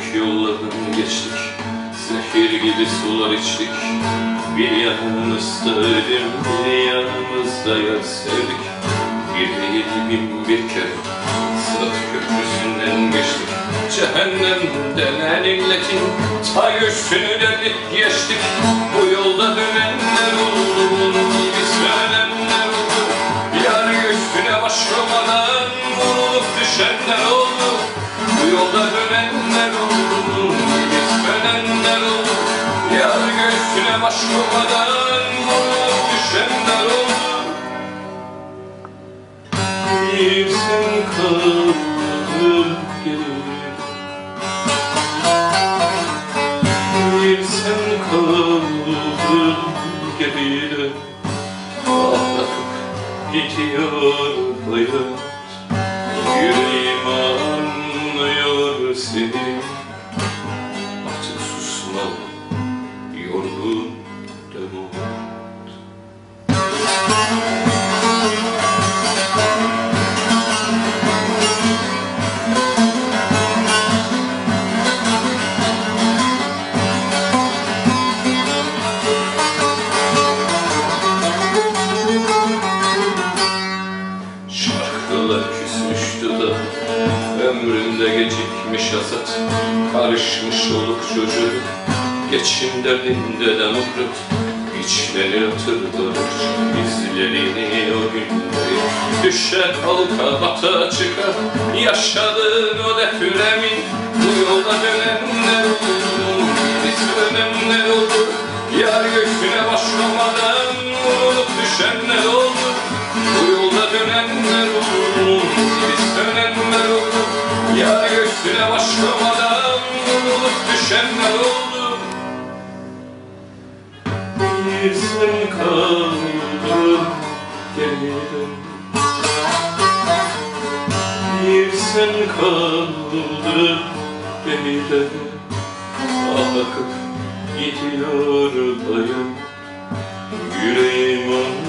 Büyük yollarını geçtik. Zehir gibi sular içtik. Bir yanımızda ölüm Bir yanımızda yer sevdik. Bir değil bin bir kere Sırat köprüsünden geçtik. Cehennem denen illetin Tay üstünü delip geçtik. Yar göğsüne başlamadan Vurulup düşenler oldu bir sen kaldın geride Bir sen kaldın geride Ağlatıp gidiyor hayat Yüreğim anlıyor seni Şarkılar küsmüştü da Ömründe gecikmiş hasat. Karışmış oluk çocuğu Geçim derdinde de muhrut İçleri hatırlar izlerini o günleri Düşe kalka bata çıka Yaşadığın o depremin Yar göğsüne başlamadan Vurulup düşenler oldu? Bir sen kaldın geride Bir sen kaldın geride Akıp gidiyor dayım. Yüreğim anlıyor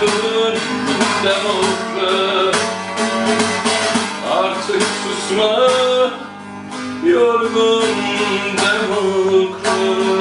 yorgun demokrat Artık susma yorgun demokrat